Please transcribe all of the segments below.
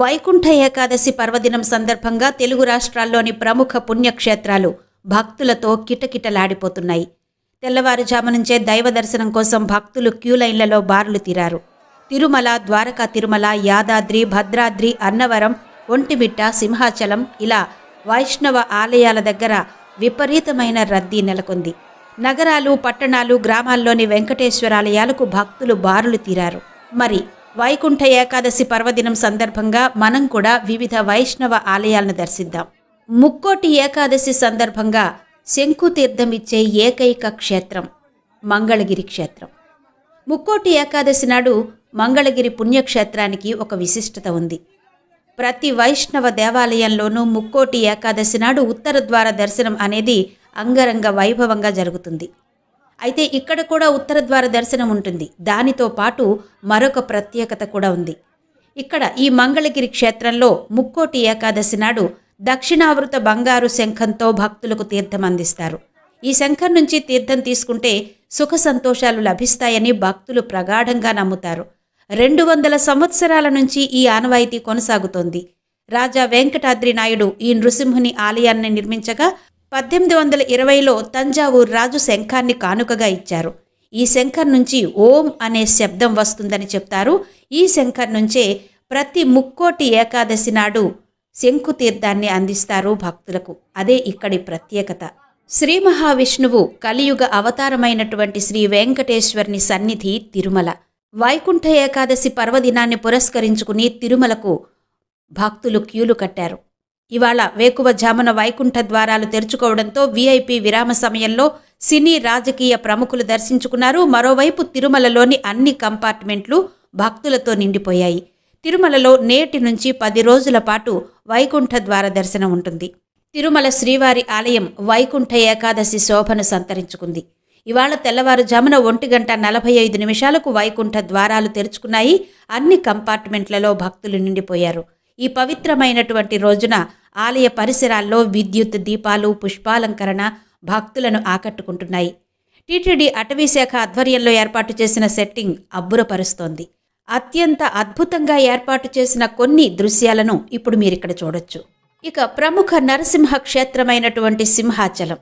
వైకుంఠ ఏకాదశి పర్వదినం సందర్భంగా తెలుగు రాష్ట్రాల్లోని ప్రముఖ పుణ్యక్షేత్రాలు భక్తులతో కిటకిటలాడిపోతున్నాయి. తెల్లవారుజాము నుంచే దైవ దర్శనం కోసం భక్తులు క్యూ లైన్లలో బారులు తీరారు. తిరుమల ద్వారకా తిరుమల యాదాద్రి భద్రాద్రి అన్నవరం ఒంటిమిట్ట సింహాచలం ఇలా వైష్ణవ ఆలయాల దగ్గర విపరీతమైన రద్దీ నెలకొంది. నగరాలు పట్టణాలు గ్రామాల్లోని వెంకటేశ్వరాలయాలకు భక్తులు బారులు తీరారు. మరి వైకుంఠ ఏకాదశి పర్వదినం సందర్భంగా మనం కూడా వివిధ వైష్ణవ ఆలయాలను దర్శిద్దాం. ముక్కోటి ఏకాదశి సందర్భంగా శంకుతీర్థం ఇచ్చే ఏకైక క్షేత్రం మంగళగిరి క్షేత్రం. ముక్కోటి ఏకాదశి నాడు మంగళగిరి పుణ్యక్షేత్రానికి ఒక విశిష్టత ఉంది. ప్రతి వైష్ణవ దేవాలయంలోనూ ముక్కోటి ఏకాదశి నాడు ఉత్తర ద్వార దర్శనం అనేది అంగరంగ వైభవంగా జరుగుతుంది. అయితే ఇక్కడ కూడా ఉత్తర ద్వార దర్శనం ఉంటుంది. దానితో పాటు మరొక ప్రత్యేకత కూడా ఉంది. ఇక్కడ ఈ మంగళగిరి క్షేత్రంలో ముక్కోటి ఏకాదశి నాడు దక్షిణావృత బంగారు శంఖంతో భక్తులకు తీర్థం అందిస్తారు. ఈ శంఖం నుంచి తీర్థం తీసుకుంటే సుఖ సంతోషాలు లభిస్తాయని భక్తులు ప్రగాఢంగా నమ్ముతారు. రెండు వందల సంవత్సరాల నుంచి ఈ ఆనవాయితీ కొనసాగుతోంది. రాజా వెంకటాద్రి నాయుడు ఈ నృసింహుని ఆలయాన్ని నిర్మించగా పద్దెనిమిది వందల ఇరవైలో తంజావూరు రాజు శంఖాన్ని కానుకగా ఇచ్చారు. ఈ శంఖం నుంచి ఓం అనే శబ్దం వస్తుందని చెప్తారు. ఈ శంఖం నుంచే ప్రతి ముక్కోటి ఏకాదశి నాడు శంకుతీర్థాన్ని అందిస్తారు భక్తులకు. అదే ఇక్కడి ప్రత్యేకత. శ్రీ మహావిష్ణువు కలియుగ అవతారమైనటువంటి శ్రీ వెంకటేశ్వరుని సన్నిధి తిరుమల. వైకుంఠ ఏకాదశి పర్వదినాన్ని పురస్కరించుకుని తిరుమలకు భక్తులు క్యూలు కట్టారు. ఇవాళ వేకువజామున వైకుంఠ ద్వారాలు తెరుచుకోవడంతో వీఐపీ విరామ సమయంలో సినీ రాజకీయ ప్రముఖులు దర్శించుకున్నారు. మరోవైపు తిరుమలలోని అన్ని కంపార్ట్మెంట్లు భక్తులతో నిండిపోయాయి. తిరుమలలో నేటి నుంచి పది రోజుల పాటు వైకుంఠ ద్వార దర్శనం ఉంటుంది. తిరుమల శ్రీవారి ఆలయం వైకుంఠ ఏకాదశి శోభను సంతరించుకుంది. ఇవాళ తెల్లవారుజామున ఒంటి గంట నలభై ఐదు నిమిషాలకు వైకుంఠ ద్వారాలు తెరుచుకున్నాయి. అన్ని కంపార్ట్మెంట్లలో భక్తులు నిండిపోయారు. ఈ పవిత్రమైనటువంటి రోజున ఆలయ పరిసరాల్లో విద్యుత్ దీపాలు పుష్పాలంకరణ భక్తులను ఆకట్టుకుంటున్నాయి. టీటీడీ అటవీశాఖ ఆధ్వర్యంలో ఏర్పాటు చేసిన సెట్టింగ్ అబ్బురపరుస్తోంది. అత్యంత అద్భుతంగా ఏర్పాటు చేసిన కొన్ని దృశ్యాలను ఇప్పుడు మీరిక్కడ చూడొచ్చు. ఇక ప్రముఖ నరసింహ క్షేత్రమైనటువంటి సింహాచలం.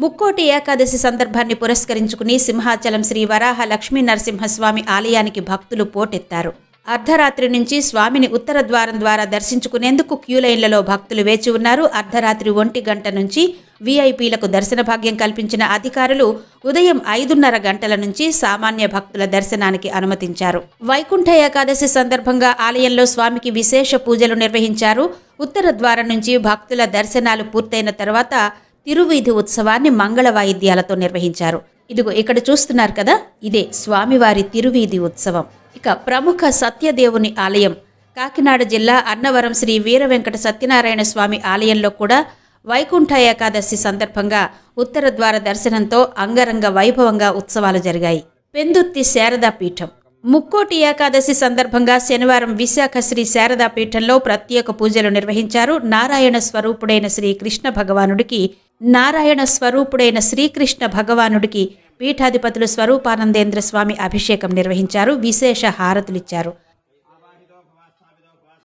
ముక్కోటి ఏకాదశి సందర్భాన్ని పురస్కరించుకుని సింహాచలం శ్రీ వరాహ లక్ష్మీ నరసింహస్వామి ఆలయానికి భక్తులు పోటెత్తారు. అర్ధరాత్రి నుంచి స్వామిని ఉత్తర ద్వారం ద్వారా దర్శించుకునేందుకు క్యూలైన్లలో భక్తులు వేచి ఉన్నారు. అర్ధరాత్రి ఒంటి గంట నుంచి వీఐపీలకు దర్శన భాగ్యం కల్పించిన అధికారులు ఉదయం ఐదున్నర గంటల నుంచి సామాన్య భక్తుల దర్శనానికి అనుమతించారు. వైకుంఠ ఏకాదశి సందర్భంగా ఆలయంలో స్వామికి విశేష పూజలు నిర్వహించారు. ఉత్తర ద్వారం నుంచి భక్తుల దర్శనాలు పూర్తయిన తర్వాత తిరువీధి ఉత్సవాన్ని మంగళ వాయిద్యాలతో నిర్వహించారు. ఇదిగో ఇక్కడ చూస్తున్నారు కదా ఇదే స్వామివారి తిరువీధి ఉత్సవం. ఇక ప్రముఖ సత్యదేవుని ఆలయం. కాకినాడ జిల్లా అన్నవరం శ్రీ వీర వెంకట సత్యనారాయణ స్వామి ఆలయంలో కూడా వైకుంఠ ఏకాదశి సందర్భంగా ఉత్తర ద్వార దర్శనంతో అంగరంగ వైభవంగా ఉత్సవాలు జరిగాయి. పెందుర్తి శారదా పీఠం. ముక్కోటి ఏకాదశి సందర్భంగా శనివారం విశాఖ శ్రీ శారదా పీఠంలో ప్రత్యేక పూజలు నిర్వహించారు నారాయణ స్వరూపుడైన శ్రీ కృష్ణ భగవానుడికి నారాయణ స్వరూపుడైన శ్రీకృష్ణ భగవానుడికి పీఠాధిపతులు స్వరూపానందేంద్ర స్వామి అభిషేకం నిర్వహించారు విశేష హారతులిచ్చారు.